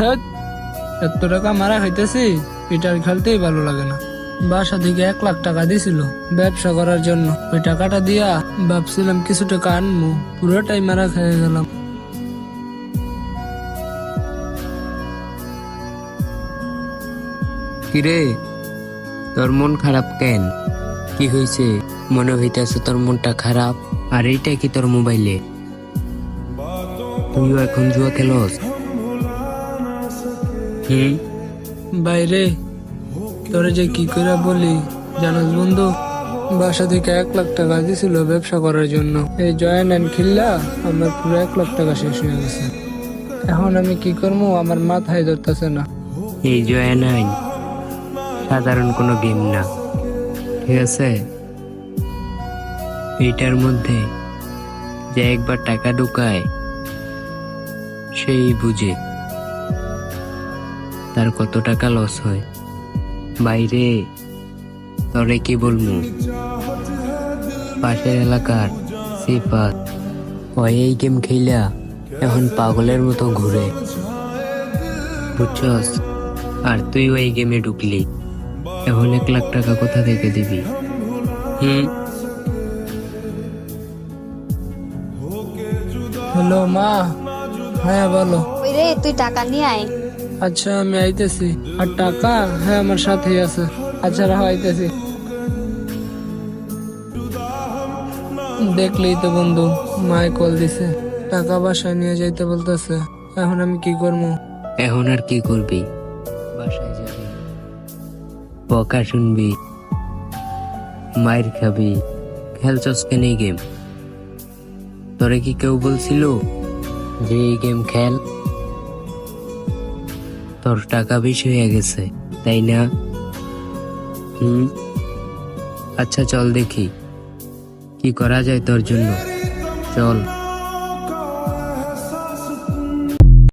থাক, এত টাকা মারা খাইতেছি পিটার খেলতেই ভালো লাগে না। বাসা থেকে এক লাখ টাকা দিছিল ব্যবসা করার জন্য। ওই টাকাটা দিয়া ভাবছিলাম কিছু টাকা আনব পুরোটাই মারা খেয়ে গেলাম। কিরে, তোর মন খারাপ কেন? কি হয়েছে মনে হইতেছে তোর মনটা খারাপ, আর এইটা কি তোর মোবাইলে? তুইও এখন জুয়া খেলস? হুম বাইরে তোরে যে কি করে বলি জানোস বন্ধু বাসা থেকে এক লাখ টাকা দিছিল ব্যবসা করার জন্য। এই জয়েন অ্যান্ড খিল্লা আমার পুরো এক লাখ টাকা শেষ হয়ে গেছে। এখন আমি কি করব আমার মাথায় ধরতেছে না। এই জয়া নাই সাধারণ কোনো গেম না। ঠিক আছে? এইটার মধ্যে যে একবার টাকা ঢুকায় সেই বুঝে। তার কত টাকা লস হয়? বাইরে তরে কি বলব? পাশের এলাকার সিফাত ওই এই গেম খেলা এখন পাগলের মতো ঘুরে। বুঝছস? আর তুই ওই গেমে ঢুকলি। এখন এক লাখ টাকা কোথা থেকে দিবি? হুম? হ্যালো মা হ্যাঁ বলো। ওই রে তুই টাকা নিয়ে আয়। আচ্ছা আমি আইতেছি। আর টাকা হ্যাঁ আমার সাথেই আছে। আচ্ছা রাখো আইতেছি। দেখলেই তো বন্ধু, মায় কল দিছে। টাকা বাসায় নিয়ে যাইতে বলতেছে। এখন আমি কি করব? এখন আর কি করবি? বাসায় যাবি। বকা শুনবি। মায়ের খাবি। খেলছস কেন এই গেম। তোরে কি কেউ বলছিল যে এই গেম খেল? তোর টাকা বেশি হয়ে গেছে, তাই না? হুম? আচ্ছা চল দেখি। কি করা যায় তোর জন্য? চল।